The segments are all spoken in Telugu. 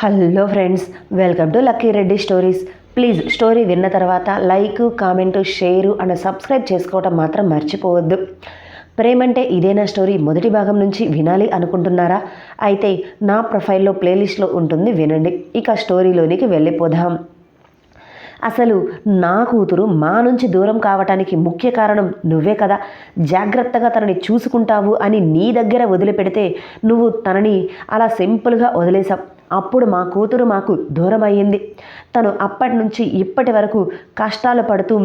Hello friends welcome to Lucky Reddy stories. Please story విన్న తర్వాత like comment share and subscribe చేసుకోవటం మాత్రం మర్చిపోవద్దు. ప్రేమంటే ఇదేనా స్టోరీ? మొదటి భాగం నుంచి వినాలి అనుకుంటున్నారా? అయితే నా ప్రొఫైల్లో ప్లేలిస్ట్లో ఉంటుంది వినండి. ఇక స్టోరీలోనికి వెళ్ళిపోదాం. అసలు నా కూతురు మా నుంచి దూరం కావటానికి ముఖ్య కారణం నువ్వే కదా. జాగ్రత్తగా తనని చూసుకుంటావు అని నీ దగ్గర వదిలిపెడితే నువ్వు తనని అలా సింపుల్గా వదిలేసావు అప్పుడు మా కూతురు మాకు దూరమయ్యింది. తను అప్పటి నుంచి ఇప్పటి వరకు కష్టాలు పడుతూ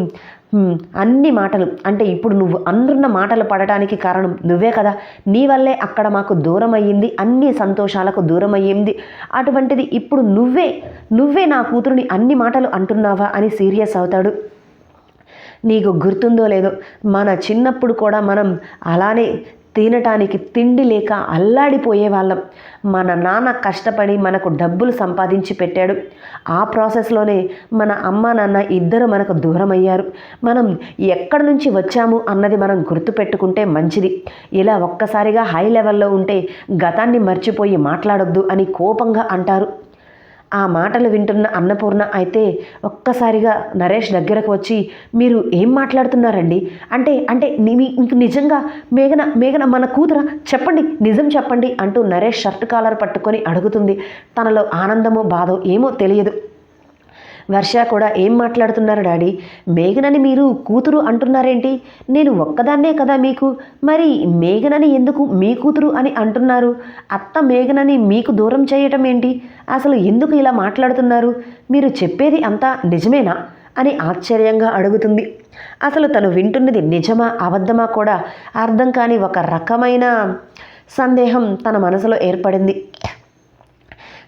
అన్ని మాటలు. అంటే ఇప్పుడు నువ్వు అన్నున్న మాటలు పడటానికి కారణం నువ్వే కదా. నీ వల్లే అక్కడ మాకు దూరం అయ్యింది అన్ని సంతోషాలకు దూరం అయ్యింది అటువంటిది ఇప్పుడు నువ్వే నువ్వే నా కూతురుని అన్ని మాటలు అంటున్నావా? అని సీరియస్ అవుతాడు. నీకు గుర్తుందో లేదో మన చిన్నప్పుడు కూడా మనం అలానే తినటానికి తిండి లేక అల్లాడిపోయే వాళ్ళం. మన నాన్న కష్టపడి మనకు డబ్బులు సంపాదించి పెట్టాడు. ఆ ప్రాసెస్లోనే మన అమ్మ నాన్న ఇద్దరు మనకు దూరం అయ్యారు మనం ఎక్కడి నుంచి వచ్చాము అన్నది మనం గుర్తుపెట్టుకుంటే మంచిది. ఇలా ఒక్కసారిగా హై లెవెల్లో ఉంటే గతాన్ని మర్చిపోయి మాట్లాడొద్దు అని కోపంగా అంటారు. ఆ మాటలు వింటున్న అన్నపూర్ణ అయితే ఒక్కసారిగా నరేష్ దగ్గరకు వచ్చి మీరు ఏం మాట్లాడుతున్నారండి? అంటే అంటే ఇంక నిజంగా మేఘన మేఘన మన కూతుర? చెప్పండి నిజం చెప్పండి అంటూ నరేష్ షర్ట్ కాలర్ పట్టుకొని అడుగుతుంది. తనలో ఆనందమో బాధో ఏమో తెలియదు. వర్ష కూడా ఏం మాట్లాడుతున్నారు డాడీ? మేఘనని మీరు కూతురు అంటున్నారేంటి? నేను ఒక్కదాన్నే కదా మీకు. మరి మేఘనని ఎందుకు మీ కూతురు అని అంటున్నారు? అత్త మేఘనని మీకు దూరం చేయటం ఏంటి? అసలు ఎందుకు ఇలా మాట్లాడుతున్నారు? మీరు చెప్పేది అంతా నిజమేనా? అని ఆశ్చర్యంగా అడుగుతుంది. అసలు తను వింటున్నది నిజమా అబద్ధమా కూడా అర్థం కాని ఒక రకమైన సందేహం తన మనసులో ఏర్పడింది.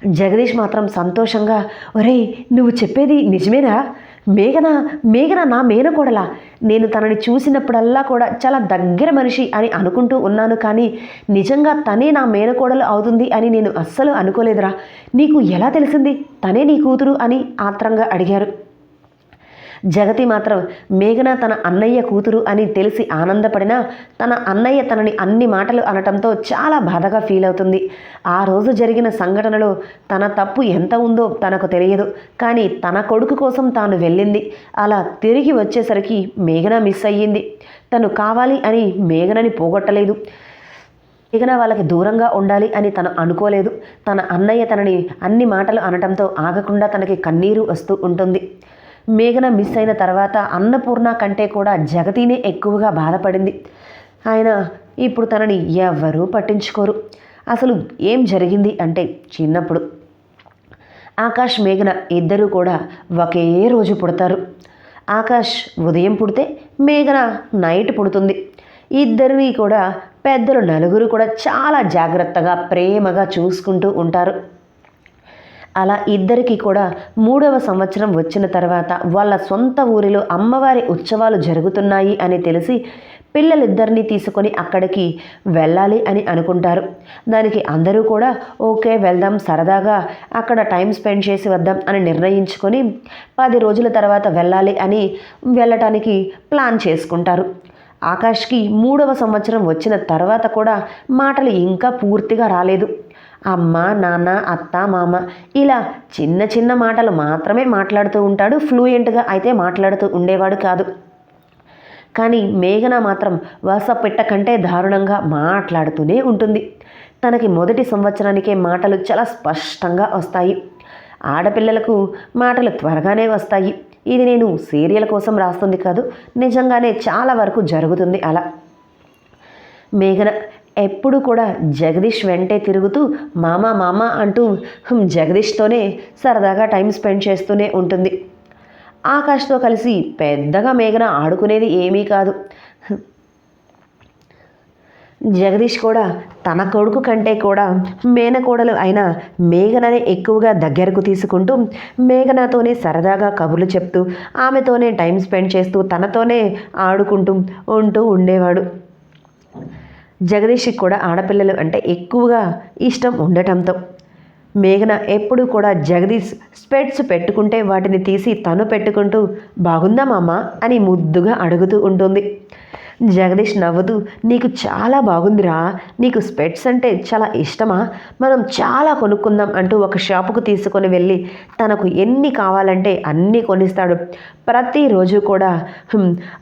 జగదీష్ మాత్రం సంతోషంగా ఒరేయ్ నువ్వు చెప్పేది నిజమేనా? మేఘన మేఘన నా మేనకోడలా? నేను తనని చూసినప్పుడల్లా కూడా చాలా దగ్గర మనిషి అని అనుకుంటూ ఉన్నాను కానీ నిజంగా తనే నా మేనకోడలు అవుతుంది అని నేను అస్సలు అనుకోలేదురా. నీకు ఎలా తెలిసింది? తనే నీ కూతురు అని ఆత్రంగా అడిగారు. జగతి మాత్రం మేఘన తన అన్నయ్య కూతురు అని తెలిసి ఆనందపడినా తన అన్నయ్య తనని అన్ని మాటలు అనటంతో చాలా బాధగా ఫీల్ అవుతుంది. ఆ రోజు జరిగిన సంఘటనలో తన తప్పు ఎంత ఉందో తనకు తెలియదు. కానీ తన కొడుకు కోసం తాను వెళ్ళింది. అలా తిరిగి వచ్చేసరికి మేఘన మిస్ అయ్యింది. తను కావాలి అని మేఘనని పోగొట్టలేదు. మేఘన వాళ్ళకి దూరంగా ఉండాలి అని తను అనుకోలేదు. తన అన్నయ్య తనని అన్ని మాటలు అనటంతో ఆగకుండా తనకి కన్నీరు వస్తూ ఉంటుంది. మేఘన మిస్ అయిన తర్వాత అన్నపూర్ణ కంటే కూడా జగతినే ఎక్కువగా బాధపడింది. ఆయన ఇప్పుడు తనని ఎవ్వరూ పట్టించుకోరు. అసలు ఏం జరిగింది అంటే చిన్నప్పుడు ఆకాష్ మేఘన ఇద్దరూ కూడా ఒకే రోజు పుడతారు. ఆకాష్ ఉదయం పుడితే మేఘన నైట్ పుడుతుంది. ఇద్దరిని కూడా పెద్దలు నలుగురు కూడా చాలా జాగ్రత్తగా ప్రేమగా చూసుకుంటూ ఉంటారు. అలా ఇద్దరికి కూడా మూడవ సంవత్సరం వచ్చిన తర్వాత వాళ్ళ సొంత ఊరిలో అమ్మవారి ఉత్సవాలు జరుగుతున్నాయి అని తెలిసి పిల్లలిద్దరినీ తీసుకొని అక్కడికి వెళ్ళాలి అని అనుకుంటారు. దానికి అందరూ కూడా ఓకే వెళ్దాం సరదాగా అక్కడ టైం స్పెండ్ చేసి వద్దాం అని నిర్ణయించుకొని పది రోజుల తర్వాత వెళ్ళాలి అని వెళ్ళటానికి ప్లాన్ చేసుకుంటారు. ఆకాష్కి మూడవ సంవత్సరం వచ్చిన తర్వాత కూడా మాటలు ఇంకా పూర్తిగా రాలేదు. అమ్మ నాన్న అత్త మామ ఇలా చిన్న చిన్న మాటలు మాత్రమే మాట్లాడుతూ ఉంటాడు. ఫ్లూయెంట్గా అయితే మాట్లాడుతూ ఉండేవాడు కాదు. కానీ మేఘన మాత్రం వసపెట్ట కంటే దారుణంగా మాట్లాడుతూనే ఉంటుంది. తనకి మొదటి సంవత్సరానికే మాటలు చాలా స్పష్టంగా వస్తాయి. ఆడపిల్లలకు మాటలు త్వరగానే వస్తాయి. ఇది నేను సీరియల్ కోసం రాస్తుంది కాదు నిజంగానే చాలా వరకు జరుగుతుంది అలా. మేఘన ఎప్పుడు కూడా జగదీష్ వెంటే తిరుగుతూ మామ మామ అంటూ జగదీష్తోనే సరదాగా టైం స్పెండ్ చేస్తూనే ఉంటుంది. ఆకాష్తో కలిసి పెద్దగా మేఘన ఆడుకునేది ఏమీ కాదు. జగదీష్ కూడా తన కొడుకు కంటే కూడా మేనకోడలు అయిన మేఘననే ఎక్కువగా దగ్గరకు తీసుకుంటూ మేఘనతోనే సరదాగా కబుర్లు చెప్తూ ఆమెతోనే టైం స్పెండ్ చేస్తూ తనతోనే ఆడుకుంటూ ఉంటూ ఉండేవాడు. జగదీష్కి కూడా ఆడపిల్లలు అంటే ఎక్కువగా ఇష్టం ఉండటంతో మేఘన ఎప్పుడూ కూడా జగదీష్ స్పెట్స్ పెట్టుకుంటే వాటిని తీసి తను పెట్టుకుంటూ బాగుందా మామ? అని ముద్దుగా అడుగుతూ ఉంటుంది. జగదీష్ నవ్వుతూ నీకు చాలా బాగుందిరా. నీకు స్పెట్స్ అంటే చాలా ఇష్టమా? మనం చాలా కొనుక్కుందాం అంటూ ఒక షాపుకు తీసుకొని వెళ్ళి తనకు ఎన్ని కావాలంటే అన్నీ కొనిస్తాడు. ప్రతిరోజు కూడా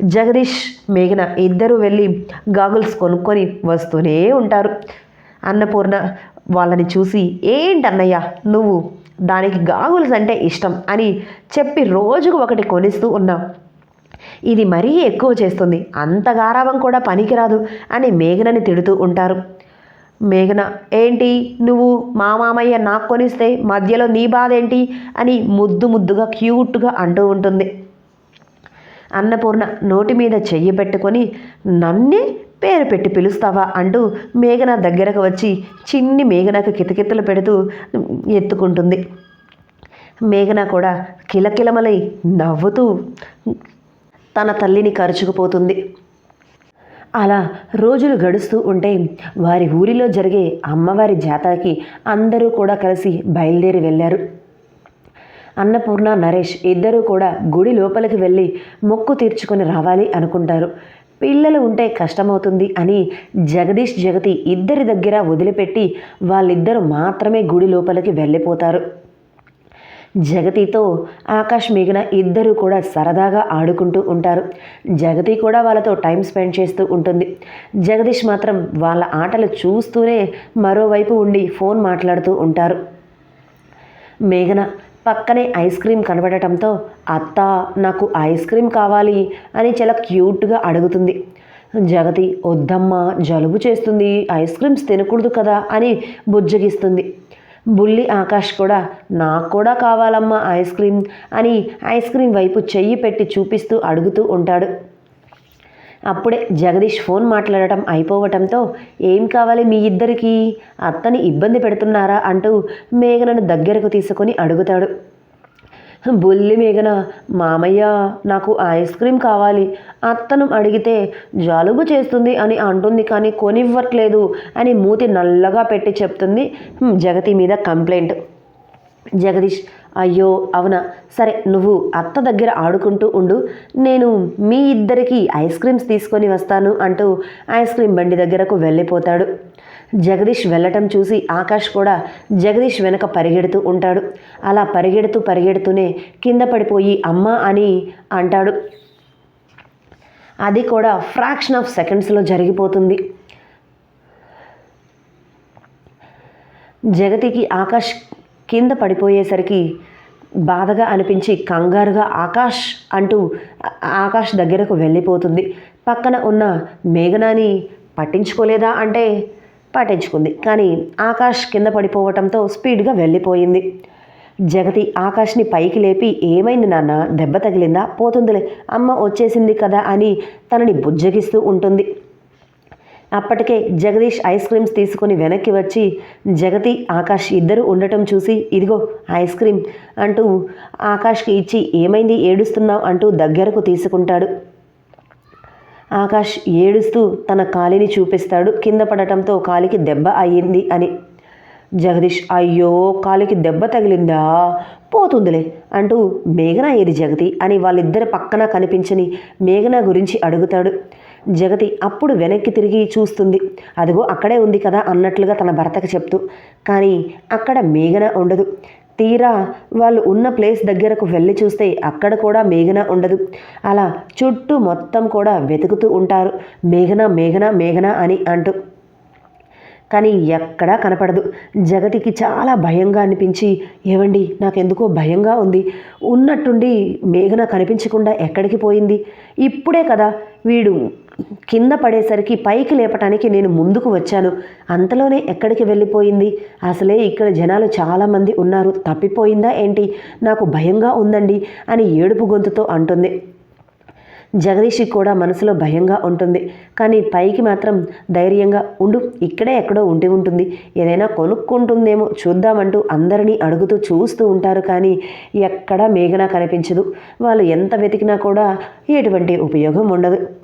జగదీష్ మేఘన ఇద్దరు వెళ్ళి గాగుల్స్ కొనుక్కొని వస్తూనే ఉంటారు. అన్నపూర్ణ వాళ్ళని చూసి ఏంటన్నయ్య నువ్వు దానికి గాగుల్స్ అంటే ఇష్టం అని చెప్పి రోజుకు ఒకటి కొనిస్తూ ఉన్నావు ఇది మరీ ఎక్కువ చేస్తుంది. అంత గారావం కూడా పనికిరాదు అని మేఘనని తిడుతూ ఉంటారు. మేఘన ఏంటి? నువ్వు మా మామయ్య నాకు కొనిస్తే మధ్యలో నీ బాధ ఏంటి అని ముద్దు ముద్దుగా క్యూట్గా అంటూ ఉంటుంది. అన్నపూర్ణ నోటి మీద చెయ్యి పెట్టుకొని నన్నే పేరు పెట్టి పిలుస్తావా? అంటూ మేఘన దగ్గరకు వచ్చి చిన్ని మేఘనకు కితకితలు పెడుతూ ఎత్తుకుంటుంది. మేఘన కూడా కిలకిలమలై నవ్వుతూ తన తల్లిని కరుచుకుపోతుంది. అలా రోజులు గడుస్తూ ఉంటే వారి ఊరిలో జరిగే అమ్మవారి జాతరకి అందరూ కూడా కలిసి బయలుదేరి వెళ్ళారు. అన్నపూర్ణ నరేష్ ఇద్దరూ కూడా గుడి లోపలికి వెళ్ళి మొక్కు తీర్చుకొని రావాలి అనుకుంటారు. పిల్లలు ఉంటే కష్టమవుతుంది అని జగదీష్ జగతి ఇద్దరి దగ్గర వదిలిపెట్టి వాళ్ళిద్దరూ మాత్రమే గుడి లోపలికి వెళ్ళిపోతారు. జగతితో ఆకాష్ మిగిన ఇద్దరు కూడా సరదాగా ఆడుకుంటూ ఉంటారు. జగతి కూడా వాళ్ళతో టైం స్పెండ్ చేస్తూ ఉంటుంది. జగదీష్ మాత్రం వాళ్ళ ఆటలు చూస్తూనే మరోవైపు ఉండి ఫోన్ మాట్లాడుతూ ఉంటారు. మేఘన పక్కనే ఐస్ క్రీమ్ కనబడటంతో అత్త నాకు ఐస్ క్రీమ్ కావాలి అని చాలా క్యూట్గా అడుగుతుంది. జగతి వద్దమ్మా జలుబు చేస్తుంది ఐస్ క్రీమ్స్ తినకూడదు కదా అని బుజ్జగిస్తుంది. బుల్లి ఆకాష్ కూడా నాకు కూడా కావాలమ్మా ఐస్ క్రీమ్ అని ఐస్ క్రీమ్ వైపు చెయ్యి పెట్టి చూపిస్తూ అడుగుతూ ఉంటాడు. అప్పుడే జగదీష్ ఫోన్ మాట్లాడటం అయిపోవటంతో ఏం కావాలి మీ ఇద్దరికీ? అత్తని ఇబ్బంది పెడుతున్నారా? అంటూ మేఘనను దగ్గరకు తీసుకొని అడుగుతాడు. బుల్లి మేఘన మామయ్య నాకు ఐస్ క్రీమ్ కావాలి. అత్తను అడిగితే జలుబు చేస్తుంది అని అంటుంది కానీ కొనివ్వట్లేదు అని మూతి నల్లగా పెట్టి చెప్తుంది జగతి మీద కంప్లైంట్. జగదీష్ అయ్యో అవునా? సరే నువ్వు అత్త దగ్గర ఆడుకుంటూ ఉండు. నేను మీ ఇద్దరికి ఐస్ క్రీమ్స్ తీసుకొని వస్తాను అంటూ ఐస్ క్రీమ్ బండి దగ్గరకు వెళ్ళిపోతాడు. జగదీష్ వెళ్ళటం చూసి ఆకాష్ కూడా జగదీష్ వెనక పరిగెడుతూ ఉంటాడు. అలా పరిగెడుతూ పరిగెడుతూనే కింద పడిపోయి అమ్మ అని అంటాడు. అది కూడా ఫ్రాక్షన్ ఆఫ్ సెకండ్స్లో జరిగిపోతుంది. జగతికి ఆకాష్ కింద పడిపోయేసరికి బాధగా అనిపించి కంగారుగా ఆకాష్ అంటూ ఆకాష్ దగ్గరకు వెళ్ళిపోతుంది. పక్కన ఉన్న మేఘనాని పట్టించుకోలేదా అంటే పట్టించుకుంది. కానీ ఆకాష్ కింద పడిపోవటంతో స్పీడ్గా వెళ్ళిపోయింది. జగతి ఆకాష్ని పైకి లేపి ఏమైంది నాన్న? దెబ్బ తగిలిందా? పోతుందిలే. అమ్మ వచ్చేసింది కదా అని తనని బుజ్జగిస్తూ ఉంటుంది. అప్పటికే జగదీష్ ఐస్ క్రీమ్స్ తీసుకొని వెనక్కి వచ్చి జగతి ఆకాష్ ఇద్దరు ఉండటం చూసి ఇదిగో ఐస్ క్రీమ్ అంటూ ఆకాష్కి ఇచ్చి ఏమైంది? ఏడుస్తున్నావు? అంటూ దగ్గరకు తీసుకుంటాడు. ఆకాష్ ఏడుస్తూ తన కాలిని చూపిస్తాడు. కింద పడటంతో కాలికి దెబ్బ అయ్యింది అని. జగదీష్ అయ్యో కాలికి దెబ్బ తగిలిందా? పోతుందిలే అంటూ మేఘన ఏది జగతి? అని వాళ్ళిద్దరి పక్కన కనిపించని మేఘన గురించి అడుగుతాడు. జగతి అప్పుడు వెనక్కి తిరిగి చూస్తుంది. అదిగో అక్కడే ఉంది కదా అన్నట్లుగా తన భర్తకు చెప్తూ. కానీ అక్కడ మేఘన ఉండదు. తీరా వాళ్ళు ఉన్న ప్లేస్ దగ్గరకు వెళ్ళి చూస్తే అక్కడ కూడా మేఘన ఉండదు. అలా చుట్టూ మొత్తం కూడా వెతుకుతూ ఉంటారు. మేఘన మేఘన మేఘన అని అంటూ. కానీ ఎక్కడా కనపడదు. జగతికి చాలా భయంగా అనిపించి ఏవండి నాకెందుకో భయంగా ఉంది. ఉన్నట్టుండి మేఘన కనిపించకుండా ఎక్కడికి పోయింది? ఇప్పుడే కదా వీడు కింద పడేసరికి పైకి లేపటానికి నేను ముందుకు వచ్చాను. అంతలోనే ఎక్కడికి వెళ్ళిపోయింది? అసలే ఇక్కడ జనాలు చాలామంది ఉన్నారు. తప్పిపోయిందా ఏంటి? నాకు భయంగా ఉందండి అని ఏడుపు గొంతుతో అంటుంది. జగదీష్కి కూడా మనసులో భయంగా ఉంటుంది. కానీ పైకి మాత్రం ధైర్యంగా ఉండు ఇక్కడే ఎక్కడో ఉండి ఉంటుంది. ఏదైనా కొనుక్కుంటుందేమో చూద్దామంటూ అందరినీ అడుగుతూ చూస్తూ ఉంటారు కానీ ఎక్కడా మేఘన కనిపించదు. వాళ్ళు ఎంత వెతికినా కూడా ఎటువంటి ఉపయోగం ఉండదు.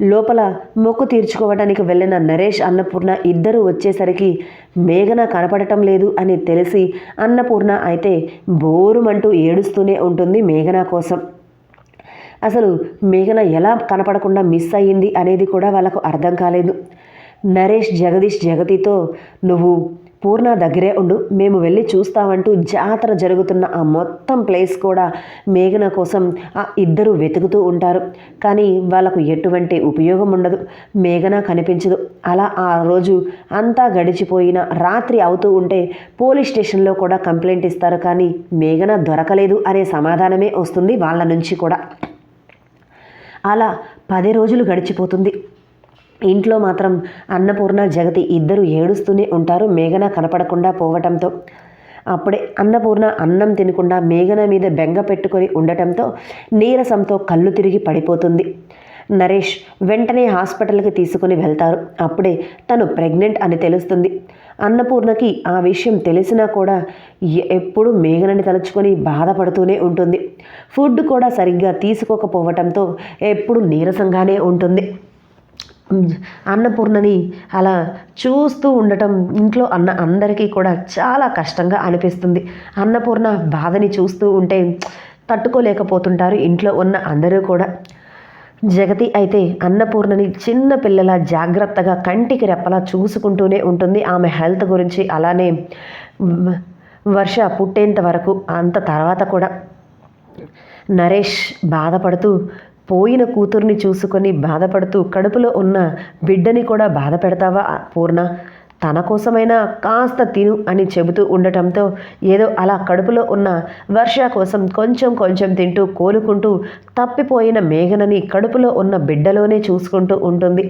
లోపల మొక్కు తీర్చుకోవడానికి వెళ్ళిన నరేష్ అన్నపూర్ణ ఇద్దరూ వచ్చేసరికి మేఘన కనపడటం లేదు అని తెలిసి అన్నపూర్ణ అయితే బోరుమంటూ ఏడుస్తూనే ఉంటుంది మేఘన కోసం. అసలు మేఘన ఎలా కనపడకుండా మిస్ అయ్యింది అనేది కూడా వాళ్ళకు అర్థం కాలేదు. నరేష్ జగదీష్ జగతితో నువ్వు పూర్ణ దగ్గరే ఉండు. మేము వెళ్ళి చూస్తామంటూ జాతర జరుగుతున్న ఆ మొత్తం ప్లేస్ కూడా మేఘన కోసం ఆ ఇద్దరు వెతుకుతూ ఉంటారు. కానీ వాళ్ళకు ఎటువంటి ఉపయోగం ఉండదు. మేఘన కనిపించదు. అలా ఆ రోజు అంతా గడిచిపోయిన రాత్రి అవుతూ ఉంటే పోలీస్ స్టేషన్లో కూడా కంప్లైంట్ ఇస్తారు. కానీ మేఘన దొరకలేదు అనే సమాధానమే వస్తుంది వాళ్ళ నుంచి కూడా. అలా పది రోజులు గడిచిపోతుంది. ఇంట్లో మాత్రం అన్నపూర్ణ జగతి ఇద్దరు ఏడుస్తూనే ఉంటారు. మేఘన కనపడకుండా పోవటంతో అప్పుడే అన్నపూర్ణ అన్నం తినకుండా మేఘన మీద బెంగ పెట్టుకొని ఉండటంతో నీరసంతో కళ్ళు తిరిగి పడిపోతుంది. నరేష్ వెంటనే హాస్పిటల్కి తీసుకుని వెళ్తారు. అప్పుడే తను ప్రెగ్నెంట్ అని తెలుస్తుంది. అన్నపూర్ణకి ఆ విషయం తెలిసినా కూడా ఎప్పుడు మేఘనని తలుచుకొని బాధపడుతూనే ఉంటుంది. ఫుడ్ కూడా సరిగ్గా తీసుకోకపోవటంతో ఎప్పుడు నీరసంగానే ఉంటుంది. అన్నపూర్ణని అలా చూస్తూ ఉండటం ఇంట్లో అన్న అందరికీ కూడా చాలా కష్టంగా అనిపిస్తుంది. అన్నపూర్ణ బాధని చూస్తూ ఉంటే తట్టుకోలేకపోతుంటారు ఇంట్లో ఉన్న అందరూ కూడా. జగతి అయితే అన్నపూర్ణని చిన్న పిల్లల జాగ్రత్తగా కంటికి రెప్పలా చూసుకుంటూనే ఉంటుంది. ఆమె హెల్త్ గురించి అలానే వర్ష పుట్టేంత వరకు అంత తర్వాత కూడా నరేష్ బాధపడుతూ పోయిన కూతుర్ని చూసుకొని బాధపడుతూ కడుపులో ఉన్న బిడ్డని కూడా బాధ పెడతావా పూర్ణ? తన కోసమైనా కాస్త తిను అని చెబుతూ ఉండటంతో ఏదో అలా కడుపులో ఉన్న వర్ష కోసం కొంచెం కొంచెం తింటూ కోలుకుంటూ తప్పిపోయిన మేఘనని కడుపులో ఉన్న బిడ్డలోనే చూసుకుంటూ ఉంటుంది.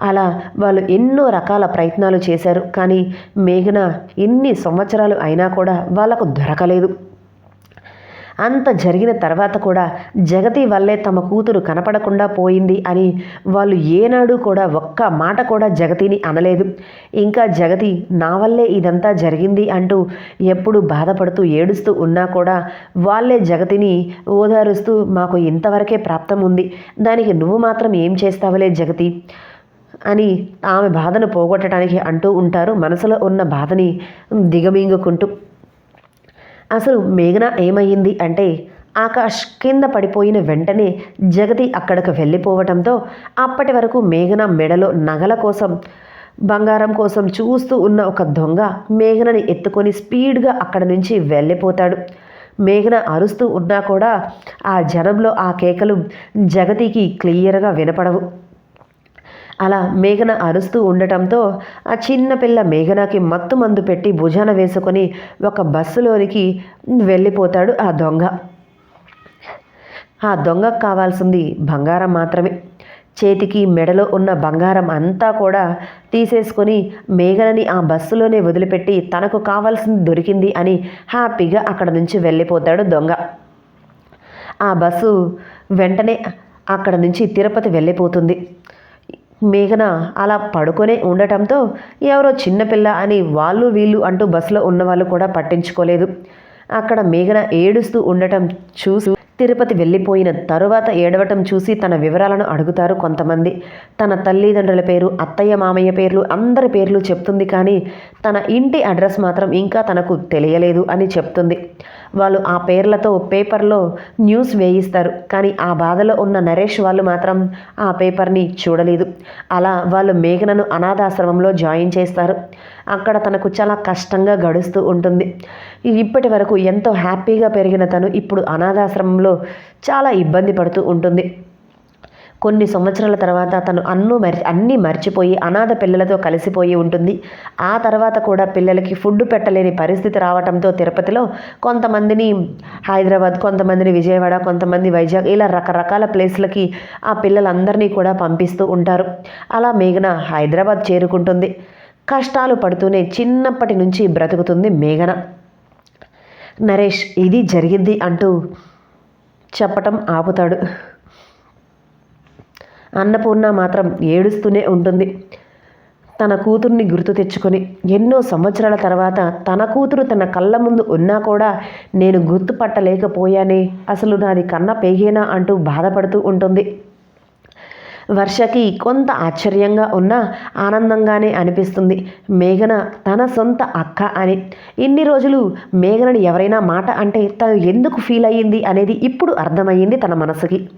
అలా వాళ్ళు ఎన్నో రకాల ప్రయత్నాలు చేశారు కానీ మేఘన ఎన్ని సంవత్సరాలు అయినా కూడా వాళ్ళకు దొరకలేదు. అంత జరిగిన తర్వాత కూడా జగతి వల్లే తమ కూతురు కనపడకుండా పోయింది అని వాళ్ళు ఏనాడు కూడా ఒక్క మాట కూడా జగతిని అనలేదు. ఇంకా జగతి నా వల్లే ఇదంతా జరిగింది అంటూ ఎప్పుడు బాధపడుతూ ఏడుస్తూ ఉన్నా కూడా వాళ్ళే జగతిని ఓదారుస్తూ మాకు ఇంతవరకే ప్రాప్తం ఉంది. దానికి నువ్వు మాత్రం ఏం చేస్తావులే జగతి అని ఆమె బాధను పోగొట్టడానికి అంటూ ఉంటారు. మనసులో ఉన్న బాధని దిగమింగుకుంటూ అసలు మేఘన ఏమయ్యింది అంటే ఆకాష్ కింద పడిపోయిన వెంటనే జగతి అక్కడికి వెళ్ళిపోవటంతో అప్పటి వరకు మేఘన మెడలో నగల కోసం బంగారం కోసం చూస్తూ ఉన్న ఒక దొంగ మేఘనని ఎత్తుకొని స్పీడ్గా అక్కడ నుంచి వెళ్ళిపోతాడు. మేఘన అరుస్తూ ఉన్నా కూడా ఆ జనంలో ఆ కేకలు జగతికి క్లియర్గా వినపడవు. అలా మేఘన అరుస్తూ ఉండటంతో ఆ చిన్న పిల్ల మేఘనకి మత్తు మందు పెట్టి భుజాన వేసుకొని ఒక బస్సులోనికి వెళ్ళిపోతాడు ఆ దొంగ. ఆ దొంగకు కావాల్సింది బంగారం మాత్రమే. చేతికి మెడలో ఉన్న బంగారం అంతా కూడా తీసేసుకొని మేఘనని ఆ బస్సులోనే వదిలిపెట్టి తనకు కావాల్సింది దొరికింది అని హ్యాపీగా అక్కడ నుంచి వెళ్ళిపోతాడు దొంగ. ఆ బస్సు వెంటనే అక్కడ నుంచి తిరుపతి వెళ్ళిపోతుంది. మేఘన అలా పడుకొనే ఉండటంతో ఎవరో చిన్నపిల్ల అని వాళ్ళు వీళ్ళు అంటూ బస్సులో ఉన్న వాళ్ళు కూడా పట్టించుకోలేదు. అక్కడ మేఘన ఏడుస్తూ ఉండటం చూసి తిరుపతి వెళ్ళిపోయిన తరువాత ఏడవటం చూసి తన వివరాలను అడుగుతారు కొంతమంది. తన తల్లిదండ్రుల పేరు అత్తయ్య మామయ్య పేర్లు అందరి పేర్లు చెప్తుంది కానీ తన ఇంటి అడ్రస్ మాత్రం ఇంకా తనకు తెలియలేదు అని చెప్తుంది. వాళ్ళు ఆ పేర్లతో పేపర్లో న్యూస్ వేయిస్తారు కానీ ఆ బాధలో ఉన్న నరేష్ వాళ్ళు మాత్రం ఆ పేపర్ని చూడలేదు. అలా వాళ్ళు మేఘనను అనాథాశ్రమంలో జాయిన్ చేస్తారు. అక్కడ తనకు చాలా కష్టంగా గడుస్తూ ఉంటుంది. ఇప్పటి వరకు ఎంతో హ్యాపీగా పెరిగిన తను ఇప్పుడు అనాథాశ్రమంలో చాలా ఇబ్బంది పడుతూ ఉంటుంది. కొన్ని సంవత్సరాల తర్వాత తను అన్ను మరి అన్నీ మర్చిపోయి అనాథ పిల్లలతో కలిసిపోయి ఉంటుంది. ఆ తర్వాత కూడా పిల్లలకి ఫుడ్ పెట్టలేని పరిస్థితి రావడంతో తిరుపతిలో కొంతమందిని హైదరాబాద్ కొంతమందిని విజయవాడ కొంతమంది వైజాగ్ ఇలా రకరకాల ప్లేస్లకి ఆ పిల్లలందరినీ కూడా పంపిస్తూ ఉంటారు. అలా మేఘన హైదరాబాద్ చేరుకుంటుంది. కష్టాలు పడుతూనే చిన్నప్పటి నుంచి బ్రతుకుతుంది మేఘన. నరేష్ ఇది జరిగింది అంటూ చెప్పటం ఆపుతాడు. అన్నపూర్ణ మాత్రం ఏడుస్తూనే ఉంటుంది. తన కూతుర్ని గుర్తు తెచ్చుకొని ఎన్నో సంవత్సరాల తర్వాత తన కూతురు తన కళ్ళ ముందు ఉన్నా కూడా నేను గుర్తుపట్టలేకపోయానే అసలు నాది కన్న పేగేనా అంటూ బాధపడుతూ ఉంటుంది. వర్షకి కొంత ఆశ్చర్యంగా ఉన్న ఆనందంగానే అనిపిస్తుంది. మేఘన తన సొంత అక్క అని. ఇన్ని రోజులు మేఘనని ఎవరైనా మాట అంటే తను ఎందుకు ఫీల్ అయ్యింది అనేది ఇప్పుడు అర్థమయ్యింది తన మనసుకి.